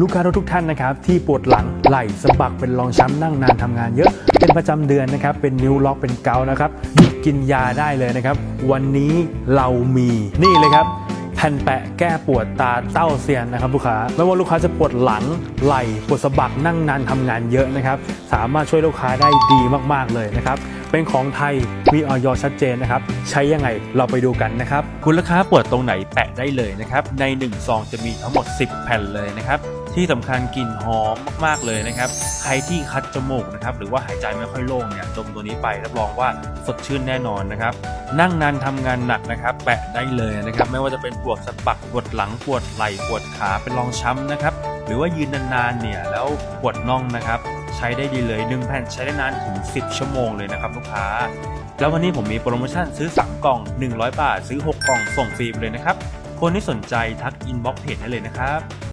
ลูกค้าทุกท่านนะครับที่ปวดหลังไหล่สะบักเป็นรองช้ำนั่งนานทำงานเยอะ เป็นประจำเดือนนะครับเป็นนิ้วล็อกเป็นเกาต์นะครับหยุดกินยาได้เลยนะครับ วันนี้เรามีนี่เลยครับแผ่นแปะแก้ปวดตาเต้าเซียนนะครับลูกค้าไม่ว่าลูกค้าจะปวดหลังไหล่ปวดสะบักนั่งนานทำงานเยอะนะครับ สามารถช่วยลูกค้าได้ดีมากๆเลยนะครับ เป็นของไทยมีออยชัดเจนนะครับ ใช้ยังไงเราไปดูกันนะครับ คุณลูกค้าปวดตรงไหนแปะได้เลยนะครับ ใน1ซองจะมีทั้งหมด 10 แผ่นเลยนะครับ ที่สำคัญกลิ่นหอมมากๆเลยนะครับ ใครที่คัดจมูกนะครับหรือว่าหายใจไม่ค่อยโล่งเนี่ยดมตัวนี้ไปรับรองว่าสดชื่นแน่นอนนะครับ นั่งนานทำงานหนักนะครับ แปะได้เลยนะครับ ไม่ว่าจะเป็นปวดสะบักปวดหลังปวดไหล่ปวดขาเป็นรองช้ำนะครับ หรือว่ายืนนานๆเนี่ยแล้วปวดน่องนะครับ ช้ได้ดีเลย1แผ่นใช้ได้นานถึง 10 ชั่วโมงเลยนะครับลูกค้า แล้ววันนี้ผมมีโปรโมชั่นซื้อ 3 กล่อง 100 บาท ซื้อ 6 กล่องส่งฟรีเลยนะครับ คนที่สนใจทักอินบ็อกเพจได้เลยนะครับ